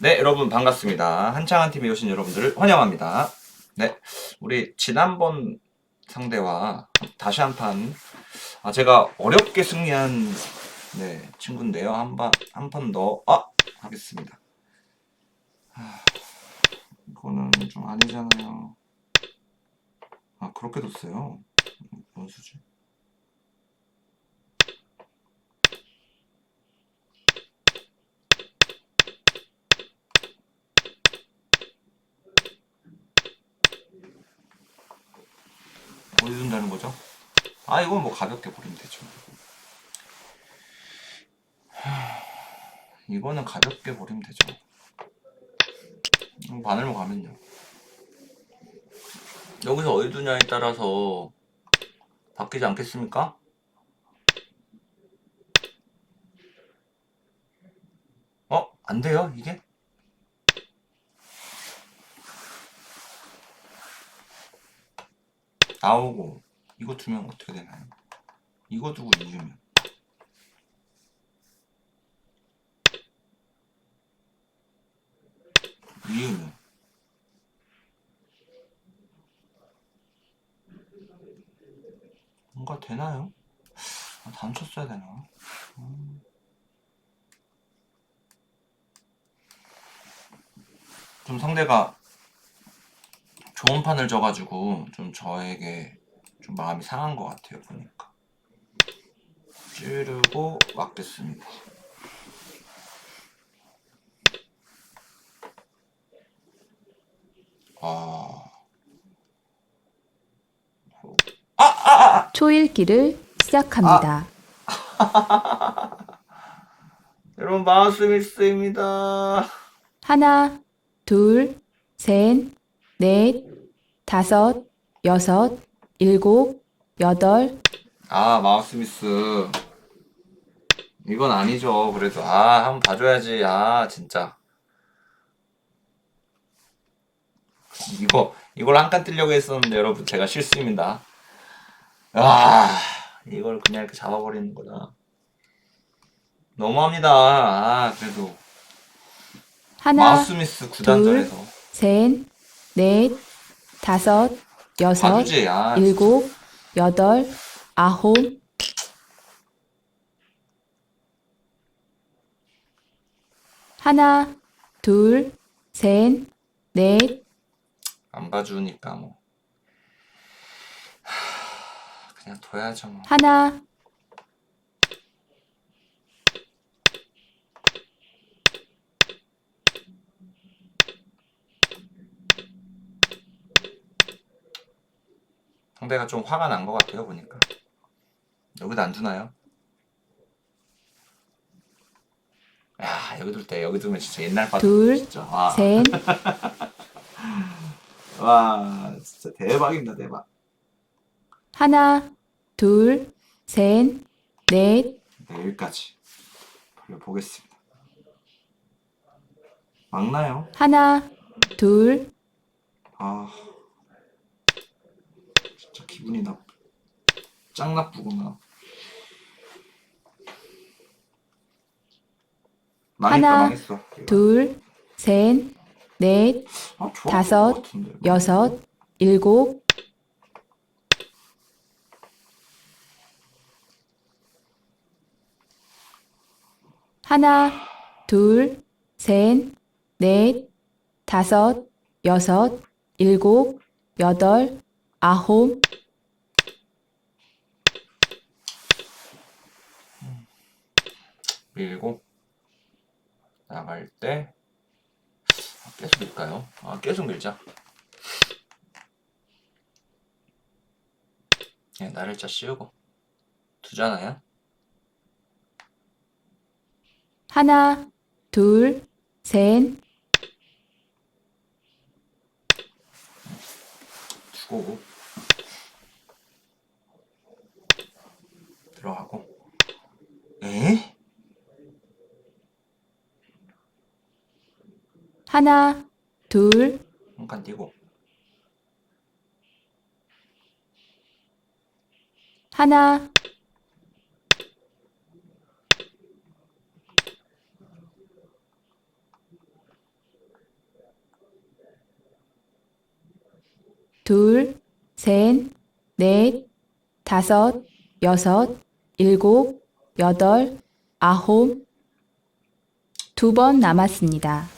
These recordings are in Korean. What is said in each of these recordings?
네, 여러분 반갑습니다. 한창한 TV에 오신 여러분들을 환영합니다. 네, 우리 지난번 상대와 다시 한 판, 아, 제가 어렵게 승리한 네, 친구인데요. 한 번, 한 판 더, 아, 하겠습니다. 하, 이거는 좀 아니잖아요. 아, 그렇게 뒀어요. 뭔 수지? 둔다는 거죠? 아, 이건 뭐 가볍게 버리면 되죠. 하, 이거는 가볍게 버리면 되죠. 음, 바늘로 가면요. 여기서 어디 두냐에 따라서 바뀌지 않겠습니까? 어? 안 돼요, 이게? 나오고 이거 두면 어떻게 되나요? 이거 두고 이으면 이으면 뭔가 되나요? 아, 다음 쳤어야 되나? 음. 좀 상대가 좋은 판을 져가지고 좀 저에게 좀 마음이 상한 것 같아요 보니까. 찌르고 막겠습니다. 아. 초읽기를 시작합니다. 여러분 마우스 미스입니다. 하나, 둘, 셋, 넷, 다섯, 여섯, 일곱, 여덟, 아 마우스 미스. 이건 아니죠 그래도. 아 한번 봐줘야지. 아 진짜. 이거 이걸 한 칸 뜨려고 했었는데 여러분 제가 실수입니다. 아 이걸 그냥 이렇게 잡아버리는 거다. 너무합니다. 아 그래도. 하나, 마우스 미스 구단전에서. 셋, 넷, 다섯, 여섯, 봐주지 아. 일곱, 여덟, 아홉, 하나, 둘, 셋, 넷, 안 봐주니까 뭐. 하, 그냥 둬야죠 뭐. 하나, 상대가 좀 화가 난 것 같아요 보니까. 여기도 안 두나요? 야 여기 둘 때 여기 두면 진짜 옛날 둘, 진짜. 와, 셋, 와 진짜 대박입니다 대박. 하나, 둘, 셋, 넷, 네, 여기까지 돌려보겠습니다. 막나요? 하나, 둘, 아 기분이 나짱 나쁘구나. 망했다 하나, 망했어 둘, 셋, 넷, 아, 좋았을 다섯, 것 같은데. 여섯, 일곱, 하나, 둘, 셋, 넷, 다섯, 여섯, 일곱, 여덟, 아홉, 밀고 나갈 때 아, 계속 밀까요? 아 계속 밀자. 네, 나를 자 씌우고 두잖아요. 하나, 둘, 셋, 주고 들어가고. 에? 하나, 둘, 한 칸 띄고. 하나, 둘, 셋, 넷, 다섯, 여섯, 일곱, 여덟, 아홉, 두 번 남았습니다.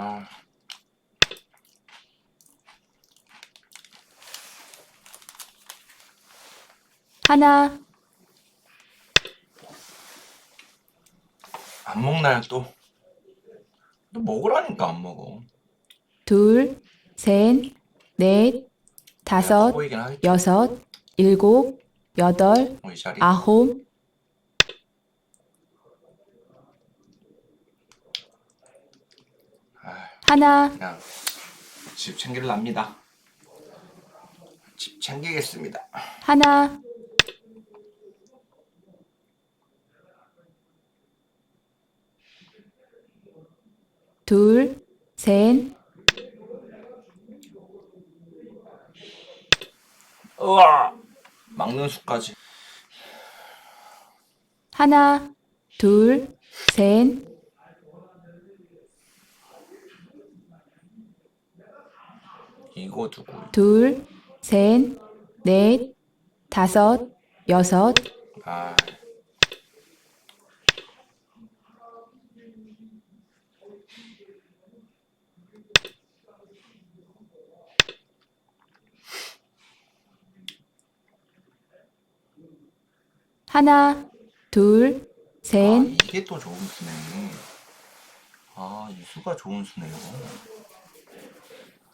아. 하나, 안 먹나요 또? 또 먹으라니까 안 먹어. 둘, 셋, 넷, 다섯, 보이긴. 여섯, 일곱, 여덟, 어, 이 자리. 아홉. 하나, 그냥 집 챙길랍니다. 집 챙기겠습니다. 하나, 둘, 셋, 우와! 막는 수까지. 하나, 둘, 셋, 이거 두고. 둘, 셋, 넷, 다섯, 여섯. 아, 하나, 둘, 아, 셋, 이게 또 좋은 수네. 아, 이 수가 좋은 수네요.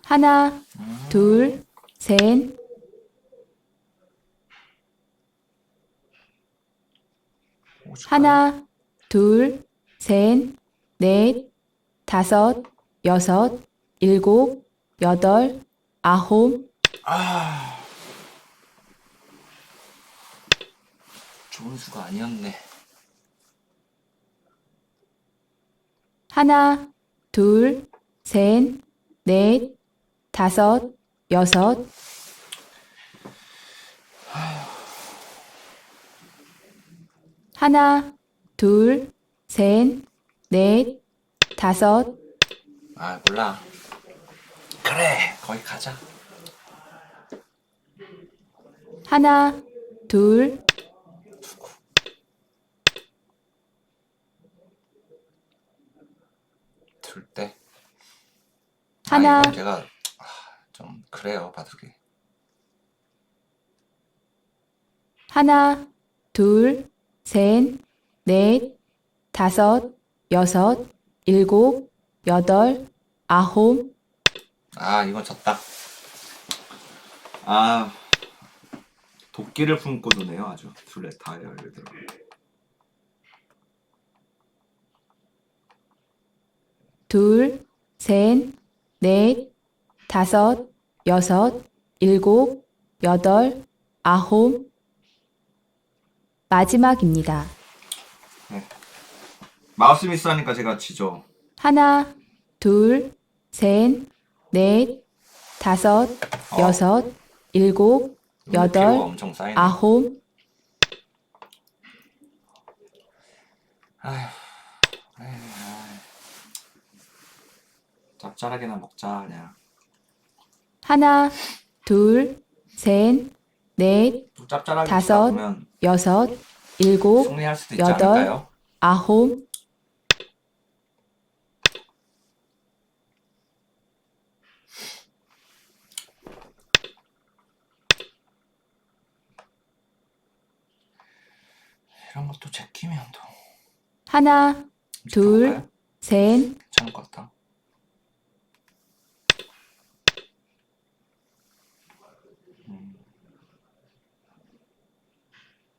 하나, 둘, 셋. 하나, 둘, 셋, 넷, 다섯, 여섯, 일곱, 여덟, 아홉. 아. 좋은 수가 아니었네. 하나, 둘, 셋, 넷, 다섯, 여섯. 하나, 둘, 셋, 넷, 다섯. 아, 몰라. 그래, 거기 가자. 하나, 둘, 둘 때. 하나. 아, 이건 제가 아, 좀 그래요, 바둑이. 하나, 둘, 셋, 넷, 다섯, 여섯, 일곱, 여덟, 아홉. 아, 이건 졌다. 아, 도끼를 품고 두네요, 아주. 둘레 다 열리더라. 둘, 셋, 넷, 다섯, 여섯, 일곱, 여덟, 아홉. 마지막입니다. 마우스 미스 하니까 제가 지죠. 하나, 둘, 셋, 넷, 다섯, 어. 여섯, 일곱, 여덟, 피로가 엄청 쌓이네. 아홉. 아휴, 에이, 아이. 짭짤하게나 먹자, 그냥. 하나, 둘, 셋, 넷, 또 짭짤하게 다섯, 보면 여섯, 일곱, 승리할 수도 있지 여덟. 않을까요? 아홉. 이런 것도 제끼면 또 하나, 둘, 괜찮을까요? 셋, 괜찮을 것 같다.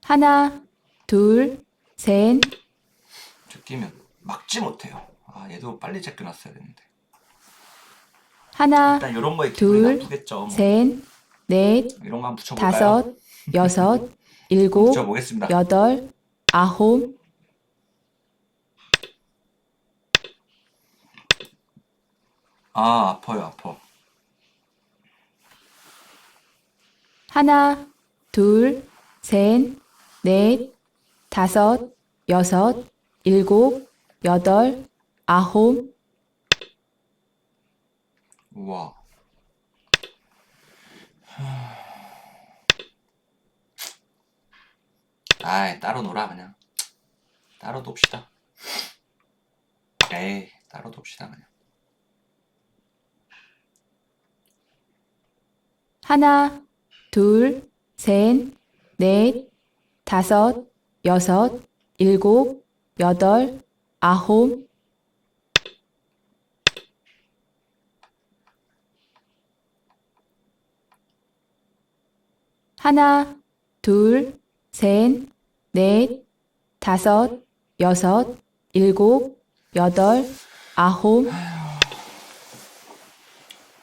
하나, 둘, 셋, 제끼면 막지 못해요. 아, 아 얘도 빨리 제껴놨어야 되는데. 하나, 일단 이런 거에 기분이 둘, 나쁘겠죠. 뭐. 셋, 넷, 이런 거 한번 붙여볼까요? 다섯, 여섯, 일곱, 붙여보겠습니다. 여덟, 아홉, 아 아파요 아파. 하나, 둘, 셋, 넷, 다섯, 여섯, 일곱, 여덟, 아홉, 우와. 아이 따로 놀아 그냥. 따로 놉시다. 에이 따로 놉시다 그냥. 하나, 둘, 셋, 넷, 다섯, 여섯, 일곱, 여덟, 아홉, 하나, 둘, 셋, 넷, 다섯, 여섯, 일곱, 여덟, 아홉,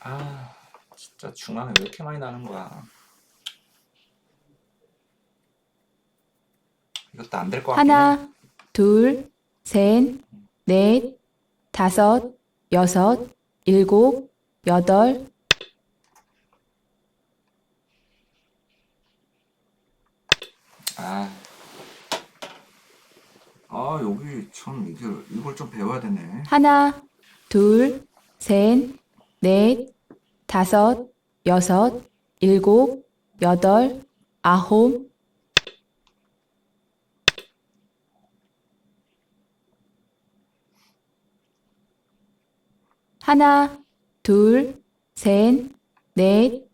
아 진짜 중앙에 왜 이렇게 많이 나는 거야. 이것도 안 될 것 같긴 해. 하나, 둘, 셋, 넷, 다섯, 여섯, 일곱, 여덟, 아. 아, 여기 참 이게 이걸 좀 배워야 되네. 하나, 둘, 셋, 넷, 다섯, 여섯, 일곱, 여덟, 아홉, 하나, 둘, 셋, 넷,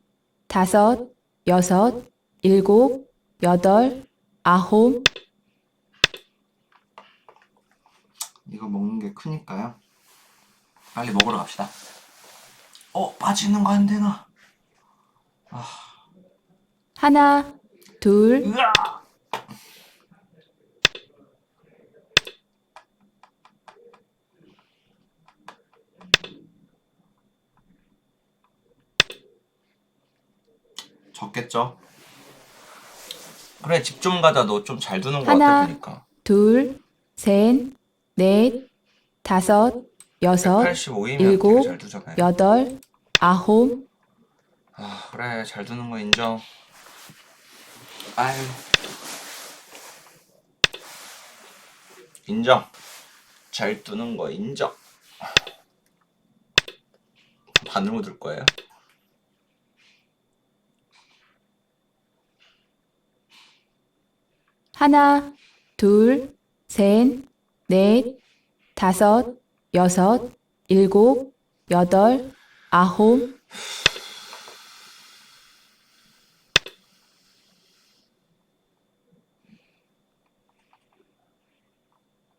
다섯, 여섯, 일곱, 여덟, 아홉, 이거 먹는 게 크니까요. 빨리 먹으러 갑시다. 어, 빠지는 거 안 되나? 하나, 둘, 으아! 적겠죠? 그래, 집 좀 가자. 너 좀 잘 두는 거 하나. 보니까. 둘, 셋, 넷, 다섯, 여섯, 85이면 일곱, 되게 잘 두잖아요. 여덟, 아홉, 아, 그래, 잘 두는 거 인정. 아유. 인정. 잘 두는 거 인정. 바늘 묻을 거예요? 하나, 둘, 셋, 넷, 다섯, 여섯, 일곱, 여덟, 아홉,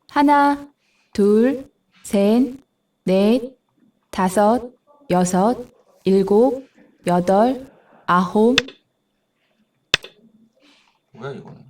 하나, 둘, 셋, 넷, 다섯, 여섯, 일곱, 여덟, 아홉, 뭐야, 이거는?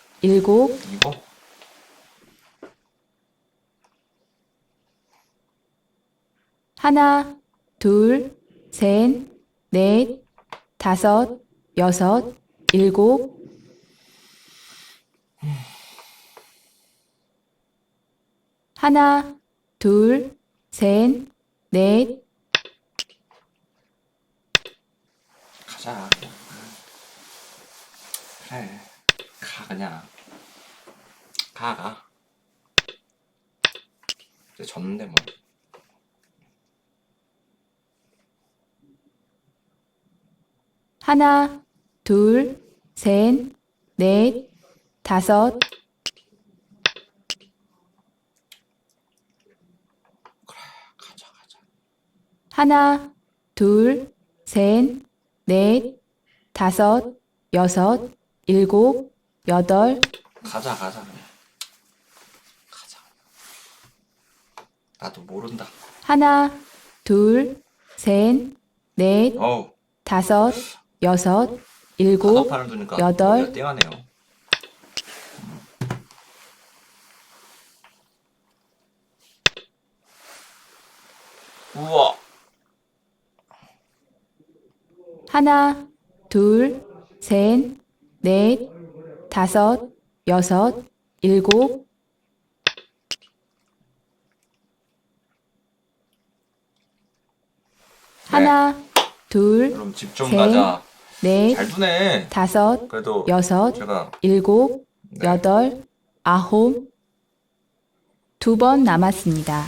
일곱? 하나, 둘, 셋, 넷, 다섯, 여섯, 일곱, 하나, 둘, 셋, 넷, 가자. 그래. 가 그냥. 가가. 이제 졌는데 뭐. 하나 둘셋넷 다섯. 하나 둘셋넷 다섯 여섯 일곱 여덟, 가자 가자 그냥. 가자. 나도 모른다. 하나, 둘, 셋, 넷, 어우 다섯, 여섯, 일곱, 두니까 여덟. 머리가 띵하네요. 우와 하나, 둘, 셋, 넷, 다섯, 여섯, 일곱, 하나, 둘, 그럼 집 좀 셋. 가자. 넷, 잘 두네. 다섯, 그래도 여섯, 제가 일곱, 네. 여덟, 아홉, 두 번 남았습니다.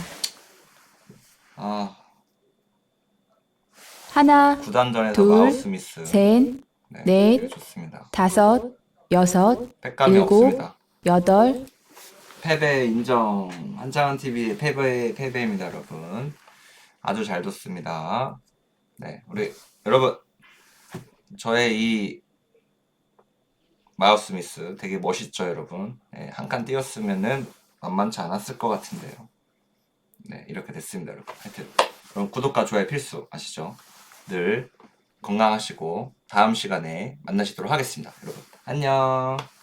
아 하나, 구단전에서 둘, 마우 스미스. 셋, 네, 넷. 좋습니다. 다섯, 여섯, 백감이 일곱. 없습니다. 여덟, 패배 인정. 한장한 TV의 패배 패배입니다, 여러분. 아주 잘 뒀습니다. 네, 우리 여러분 저의 이 마우스 미스 되게 멋있죠, 여러분. 네, 한칸 띄었으면은 만만치 않았을 것 같은데요. 네, 이렇게 됐습니다, 여러분. 하여튼 그럼 구독과 좋아요 필수 아시죠? 늘 건강하시고 다음 시간에 만나시도록 하겠습니다, 여러분. 안녕.